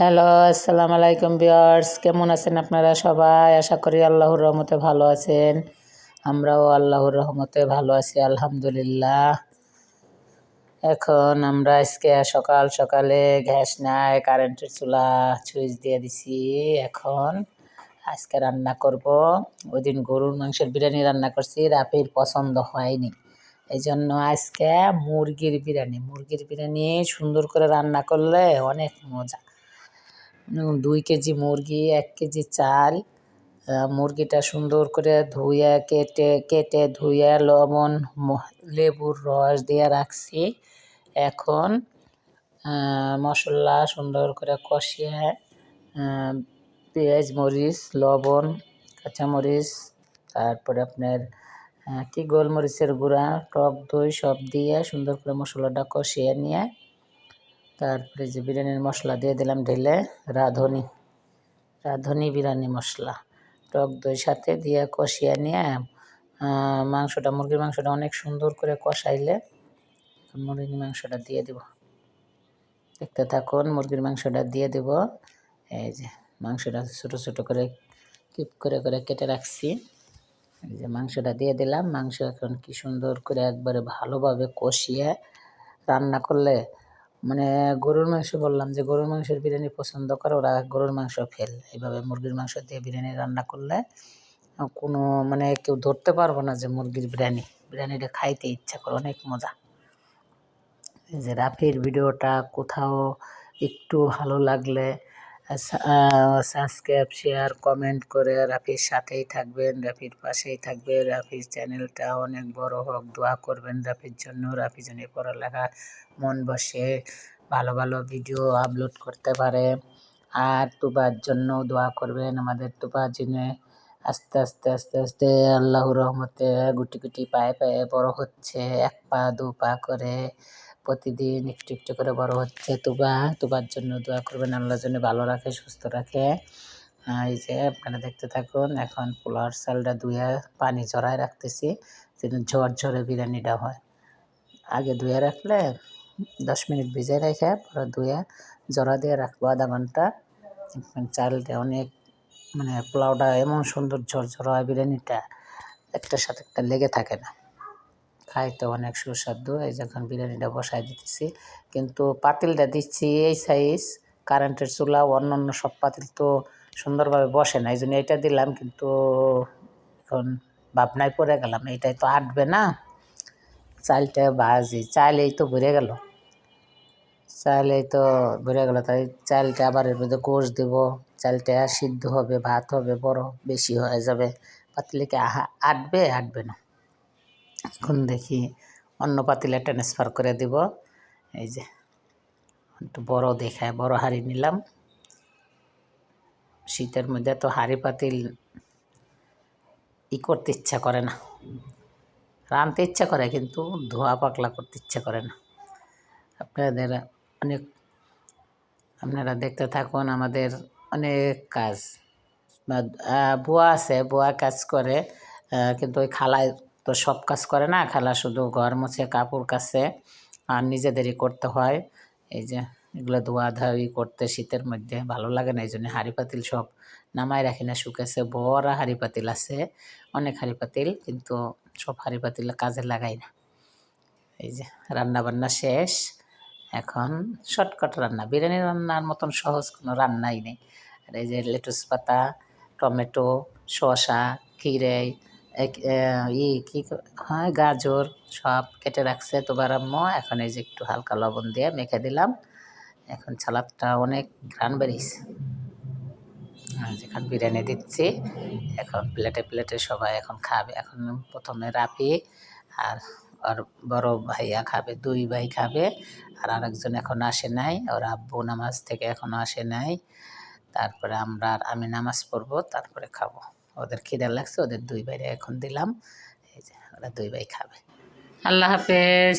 Hello আসসালামু আলাইকুম বিয়ার্স কেমন আছেন আপনারা সবাই? আশা করি আল্লাহর রহমতে ভালো আছেন। আমরাও আল্লাহর রহমতে ভালো আছি, আলহামদুলিল্লাহ। এখন আমরা আজকে সকাল সকালে গ্যাস নাই, কারেন্টের চুলা, সুইচ দিয়ে দিছি। এখন আজকে রান্না করব। ওই দিন গরুর মাংসের বিরিয়ানি রান্না করছি রাপির পছন্দ হয়নি। এই জন্য আজকে মুরগির বিরিয়ানি। মুরগির বিরিয়ানি সুন্দর করে রান্না করলে অনেক মজা। দুই কেজি মুরগি, এক কেজি চাল মুরগিটা সুন্দর করে ধুয়ে, কেটে কেটে ধুয়ে লবণ লেবুর রস দিয়ে রাখছি। এখন মশলা সুন্দর করে কষিয়ে পেঁয়াজ মরিচ, লবণ কাঁচামরিচ তারপরে আপনার কি গোলমরিচের গুঁড়া, টক দই সব দিয়ে সুন্দর করে মশলাটা কষিয়ে নিয়ে তারপরে যে বিরিয়ানির মশলা দিয়ে দিলাম ঢেলে, রাঁধুনি। রাঁধুনি বিরিয়ানি মশলা। টক দই সাথে দিয়ে কষিয়ে নিয়ে মাংসটা, মুরগির মাংসটা অনেক সুন্দর করে কষাইলে মুরগির মাংসটা দিয়ে দেব। দেখতে থাকুন, মুরগির মাংসটা দিয়ে দেব। এই যে মাংসটা ছোটো ছোটো করে কিপ করে করে কেটে রাখছি। এই যে মাংসটা দিয়ে দিলাম। মাংস এখন কি সুন্দর করে একবারে ভালোভাবে কষিয়ে রান্না করলে মানে গরুর মাংস বললাম যে গরুর মাংসের বিরিয়ানি পছন্দ করে, ওরা গরুর মাংস ফেল। এইভাবে মুরগির মাংস দিয়ে বিরিয়ানি রান্না করলে কোনো মানে কেউ ধরতে পারব না যে মুরগির বিরিয়ানি। বিরিয়ানিটা খাইতে ইচ্ছা করে, অনেক মজা। যে রাফির ভিডিওটা কোথাও একটু ভালো লাগলে সাবস্ক্রাইব শেয়ার কমেন্ট করে রাফির সাথেই থাকবেন, রাফির পাশেই থাকবে রাফির চ্যানেলটা অনেক বড় হোক, দোয়া করবেন রাফির জন্য, রাফি যেন পড়ালেখা মন বসে, ভালো ভালো ভিডিও আপলোড করতে পারে। আর তুবার জন্য দোয়া করবেন আমাদের তুবা জেনে আস্তে আস্তে আস্তে আস্তে আল্লাহ রহমতে গুটি গুটি পায়ে পায়ে বড় হচ্ছে, এক পা, দু পা করে। প্রতিদিন একটু একটু করে বড় হচ্ছে, তুবা, তুবার জন্য দোয়া করবেন আল্লাহ জন্য ভালো রাখে, সুস্থ রাখে। এই যে আপনারা দেখতে থাকুন, এখন পোলার চালটা ধুয়ে পানি ঝরায় রাখতেছি, যেন ঝড় ঝরে বিরিয়ানিটা হয়। আগে ধুয়ে রাখলে দশ মিনিট ভিজে রেখে পরে ধুয়ে জড়া দিয়ে রাখব আধা ঘণ্টা। চালটা অনেক মানে পোলাওটা এমন সুন্দর ঝরঝরা হয় বিরিয়ানিটা, একটার সাথে একটা লেগে থাকে না। খাইতে অনেক সুস্বাদু, এই যখন বিরিয়ানিটা বসাই দিতেছি। কিন্তু পাতিলটা দিচ্ছি এই সাইজ কারেন্টের চুলা অন্য অন্য সব পাতিল তো সুন্দরভাবে বসে না এই জন্য এটা দিলাম। কিন্তু এখন ভাবনায় পড়ে গেলাম এটাই তো আটবে না। চালটা ভাজি চাল এই তো ভরে গেল। চাল এই তো ভরে গেল, তাই চালটা আবার এর মধ্যে গোশ দেবো। চালটা সিদ্ধ হবে, ভাত হবে, বড়, বেশি হয়ে যাবে। পাতিলে কি আটবে আটবে না। এখন দেখি অন্য পাতিলে ট্রান্সফার করে দিব। এই যে, একটু বড় দেখায়, বড় হাঁড়ি নিলাম। শীতের মধ্যে তো হাঁড়ি পাতিল ই করতে ইচ্ছা করে না। রানতে ইচ্ছা করে, কিন্তু ধোয়া পাকলা করতে ইচ্ছা করে না। আপনাদের অনেক, আপনারা দেখতে থাকুন, আমাদের অনেক কাজ। বুয়া আছে, বুয়া কাজ করে কিন্তু ওই খালায় তো সব কাজ করে না, খালা শুধু ঘর মুছে কাপড় কাছে আর নিজেদেরই করতে হয়। এই যে এগুলো ধোয়া ধাওয়ি করতে শীতের মধ্যে ভালো লাগে না, এই জন্য হাঁড়ি পাতিল সব নামাই রাখি না শুকেছে বড় হাঁড়ি পাতিল আছে, অনেক হাঁড়ি পাতিল, কিন্তু সব হাঁড়ি পাতিল কাজে লাগাই না। এই যে রান্না বান্না শেষ, এখন শর্টকাট রান্না, বিরিয়ানি রান্নার মতন সহজ কোনো রান্নাই নেই। আর এই যে লেটুস পাতা, টমেটো, শসা খিরে ই, কী হয়, গাজর সব কেটে রাখছে। তোবার আম্মু এখন এই যে একটু হালকা লবণ দিয়ে মেখে দিলাম। এখন সালাদটা অনেক ঘ্রাণ বেরিয়েছে। যেখানে বিরিয়ানি দিচ্ছি। এখন প্লেটে প্লেটে সবাই এখন খাবে। এখন প্রথমে রাপি আর আর বড় ভাইয়া খাবে, দুই ভাই খাবে। আর আরেকজন এখন আসে নাই। ওর আব্বু নামাজ থেকে এখনও আসে নাই। তারপরে আমরা আর আমি নামাজ পড়ব, তারপরে খাব। ওদের খিদে লাগছে, ওদের দুই বাইরে এখন দিলাম। এই যে, ওরা দুই ভাই খাবে। আল্লাহ হাফেজ।